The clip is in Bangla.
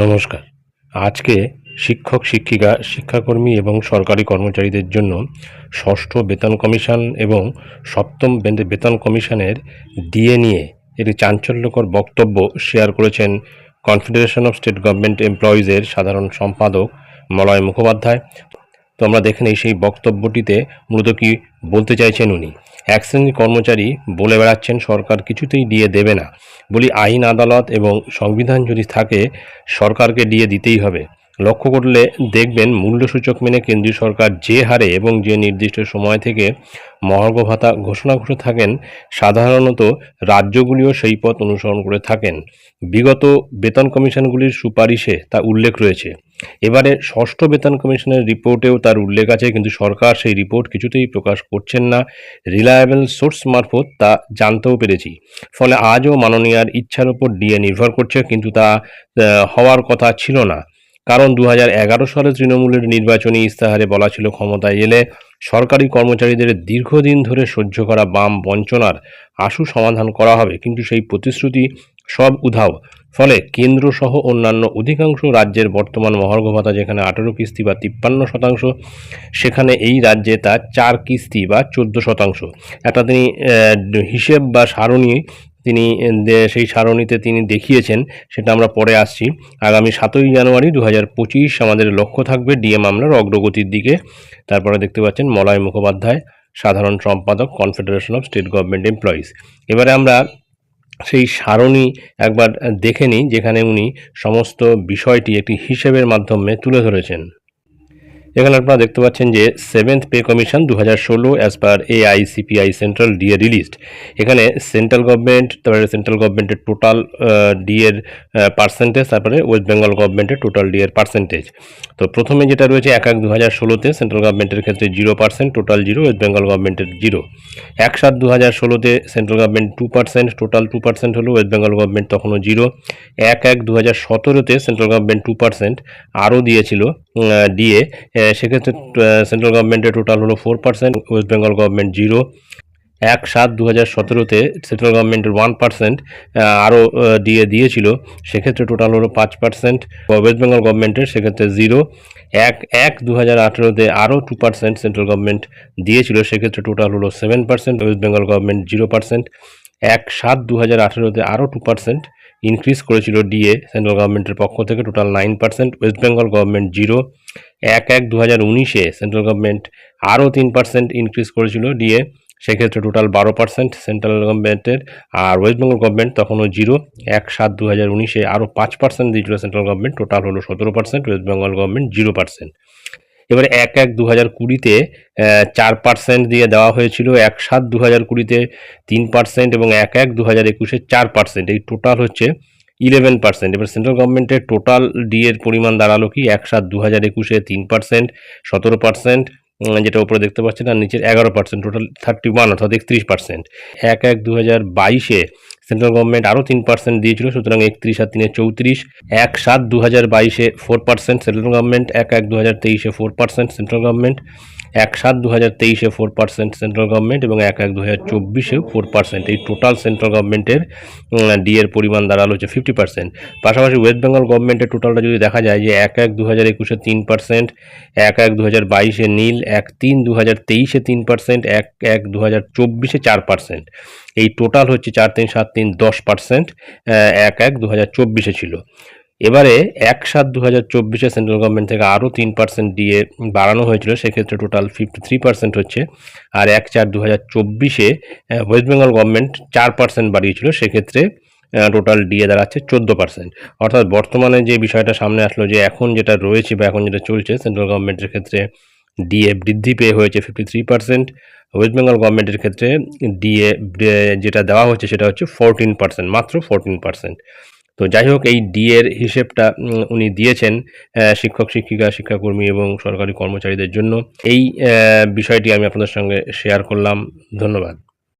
নমস্কার। আজকে শিক্ষক, শিক্ষিকা, শিক্ষাকর্মী এবং সরকারি কর্মচারীদের জন্য ষষ্ঠ বেতন কমিশন এবং সপ্তম বেতন কমিশনের ডিএ নিয়ে একটি চাঞ্চল্যকর বক্তব্য শেয়ার করেছেন কনফেডারেশন অফ স্টেট গভর্নমেন্ট এমপ্লয়িজের সাধারণ সম্পাদক মলয় মুখোপাধ্যায়। তো আমরা দেখে নিই সেই বক্তব্যটিতে মূলত কি বলতে চাইছেন উনি। এক শ্রেণির কর্মচারী বলে বেড়াচ্ছেন, সরকার কিছুতেই দিয়ে দেবে না। বলি, আইন, আদালত এবং সংবিধান যদি থাকে, সরকারকে দিয়ে দিতেই হবে। লক্ষ্য করলে দেখবেন মূল্যসূচক মেনে কেন্দ্রীয় সরকার যে হারে এবং যে নির্দিষ্ট সময় থেকে মহার্ঘ ভাতা ঘোষণা করে থাকেন, সাধারণত রাজ্যগুলিও সেই পথ অনুসরণ করে থাকেন। বিগত বেতন কমিশনগুলির সুপারিশে তা উল্লেখ রয়েছে। এবারে ষষ্ঠ বেতন কমিশনের রিপোর্টেও তার উল্লেখ আছে, কিন্তু সরকার সেই রিপোর্ট কিছুতেই প্রকাশ করছেন না। রিলায়েবল সোর্স মারফত তা জানতেও পেরেছি। ফলে আজও মাননীয়ার ইচ্ছার উপর ডিএ নির্ভর করছে, কিন্তু তা হওয়ার কথা ছিল না। কারণ দু হাজার এগারো সালে তৃণমূলের নির্বাচনী ইস্তাহারে বলা ছিল, ক্ষমতায় এলে সরকারি কর্মচারীদের দীর্ঘদিন ধরে সহ্য করা বাম বঞ্চনার আশু সমাধান করা হবে, কিন্তু সেই প্রতিশ্রুতি সব উধাও। ফলে কেন্দ্র সহ অন্যান্য অধিকাংশ রাজ্যের বর্তমান মহার্ঘ ভাতা যেখানে আঠেরো কিস্তি বা তিপ্পান্ন শতাংশ, সেখানে এই রাজ্যে তা চার কিস্তি বা চোদ্দ শতাংশ। একটা তিনি হিসেব বা সারণী তিনি সেই সারণীতে তিনি দেখিয়েছেন, সেটা আমরা পরে আসছি। আগামী সাতই জানুয়ারি দু হাজার পঁচিশ আমাদের লক্ষ্য থাকবে ডিএ মামলার অগ্রগতির দিকে। তারপরে দেখতে পাচ্ছেন মলয় মুখোপাধ্যায়, সাধারণ সম্পাদক confederation of state government employees এবারে আমরা সেই সারণী একবার দেখে নিই যেখানে উনি সমস্ত বিষয়টি একটি হিসেবের মাধ্যমে তুলে ধরেছেন। এখানে আপনারা দেখতে পাচ্ছেন যে সেভেন্থ পে কমিশন দু হাজার ষোলো as per AICPI central DA released এখানে সেন্ট্রাল গভর্নমেন্ট তারপরে সেন্ট্রাল গভর্নমেন্টের টোটাল ডিএর পার্সেন্টেজ তারপরে ওয়েস্ট বেঙ্গল গভর্নমেন্টের টোটাল ডিএর পার্সেন্টেজ তো প্রথমে যেটা রয়েছে এক এক দু হাজার ষোলোতে সেন্ট্রাল গভর্নমেন্টের ক্ষেত্রে zero percent total zero West Bengal গভর্নমেন্টের জিরো এক সাত দু হাজার ষোলোতে central government two percent total two percent হলো ওয়েস্ট বেঙ্গল গভর্নমেন্ট তখনও জিরো এক এক দু হাজার সতেরোতে সেন্ট্রাল গভর্নমেন্ট টু পার্সেন্ট আরও দিয়েছিল। ডিএ সেক্ষেত্রে সেন্ট্রাল গভর্নমেন্টের টোটাল হলো four percent West Bengal government zero এক সাত দু হাজার সতেরোতে সেন্ট্রাল গভর্নমেন্টের ওয়ান পার্সেন্ট আরও দিয়ে দিয়েছিল সেক্ষেত্রে টোটাল হলো পাঁচ পার্সেন্ট ওয়েস্ট বেঙ্গল গভর্নমেন্টের সেক্ষেত্রে জিরো এক এক দু হাজার আঠেরোতে আরও টু পার্সেন্ট সেন্ট্রাল গভর্নমেন্ট দিয়েছিল সেক্ষেত্রে টোটাল হলো seven percent West Bengal government zero percent এক সাত দু হাজার আঠেরোতে আরও টু পার্সেন্ট ইনক্রিজ করেছিল ডিএ সেন্ট্রাল গভর্নমেন্টের পক্ষ থেকে total nine percent West Bengal government zero এক এক দু হাজার উনিশে সেন্ট্রাল গভর্নমেন্ট আরও তিন পার্সেন্ট ইনক্রিজ করেছিল ডিএ সেক্ষেত্রে টোটাল বারো পার্সেন্ট সেন্ট্রাল গভর্নমেন্টের আর ওয়েস্ট বেঙ্গল গভর্নমেন্ট তখনও জিরো এক সাত দু হাজার উনিশে আরও পাঁচ পার্সেন্ট দিয়েছিল সেন্ট্রাল গভর্নমেন্ট টোটাল হলো সতেরো percent West Bengal government zero percent এবারে এক এক দু হাজার কুড়িতে চার পার্সেন্ট দিয়ে দেওয়া হয়েছিল, এক সাত দু হাজার কুড়িতে তিন পার্সেন্ট এবং এক এক দু হাজার একুশে চার পার্সেন্ট এই টোটাল হচ্ছে ইলেভেন পার্সেন্ট এবার সেন্ট্রাল গভর্নমেন্টের টোটাল ডিএর পরিমাণ দাঁড়াল কি? এক সাত দু হাজার একুশে তিন পার্সেন্ট সতেরো পার্সেন্ট যেটা উপরে দেখতে পাচ্ছেন আর নিচের এগারো পার্সেন্ট টোটাল থার্টি ওয়ান অর্থাৎ একত্রিশ পার্সেন্ট এক এক দু হাজার বাইশে সেন্ট্রাল গভর্নমেন্ট আরও তিন পার্সেন্ট দিয়েছিল, সুতরাং একত্রিশ আর তিনে চৌত্রিশ। এক সাত দু হাজার বাইশে ফোর পার্সেন্ট সেন্ট্রাল গভর্নমেন্ট এক এক দু হাজার তেইশে ফোর পার্সেন্ট সেন্ট্রাল গভর্নমেন্ট এক সাত দু হাজার তেইশে ফোর পার্সেন্ট সেন্ট্রাল গভর্নমেন্ট এবং এক এক দু হাজার চব্বিশেও ফোর পার্সেন্ট এই টোটাল সেন্ট্রাল গভর্নমেন্টের ডি এর পরিমাণ দাঁড়াল হচ্ছে ফিফটি পার্সেন্ট পাশাপাশি ওয়েস্ট বেঙ্গল গভর্নমেন্টের টোটালটা যদি দেখা যায় যে এক এক দু হাজার একুশে তিন পার্সেন্ট এক এক দু হাজার বাইশে নীল, এক তিন দু হাজার তেইশে তিন পার্সেন্ট এক এক দু হাজার চব্বিশে চার পার্সেন্ট এই টোটাল হচ্ছে চার তিন সাত তিন দশ পার্সেন্ট এক এক দু হাজার চব্বিশে ছিল। এবারে এক সাত দু হাজার চব্বিশে সেন্ট্রাল গভর্নমেন্ট থেকে আরও তিন পার্সেন্ট দিয়ে বাড়ানো হয়েছিল, সেক্ষেত্রে টোটাল ফিফটি থ্রি পার্সেন্ট হচ্ছে। আর এক চার দু হাজার চব্বিশে ওয়েস্ট বেঙ্গল গভর্নমেন্ট চার পার্সেন্ট বাড়িয়েছিল, সেক্ষেত্রে টোটাল ডিএ দাঁড়াচ্ছে চোদ্দ পার্সেন্ট। অর্থাৎ বর্তমানে যে বিষয়টা সামনে আসলো যে এখন যেটা রয়েছে বা এখন যেটা চলছে, সেন্ট্রাল গভর্নমেন্টের ক্ষেত্রে ডিএ বৃদ্ধি পেয়ে হয়েছে fifty three percent. West Bengal গভর্নমেন্টের ক্ষেত্রে ডিএ যেটা দেওয়া হচ্ছে সেটা হচ্ছে ফোরটিন পার্সেন্ট, মাত্র ফোরটিন পার্সেন্ট। তো যাই হোক, এই ডিএর হিসেবটা উনি দিয়েছেন শিক্ষক, শিক্ষিকা, শিক্ষাকর্মী এবং সরকারি কর্মচারীদের জন্য। এই বিষয়টি আমি আপনাদের সঙ্গে শেয়ার করলাম। ধন্যবাদ।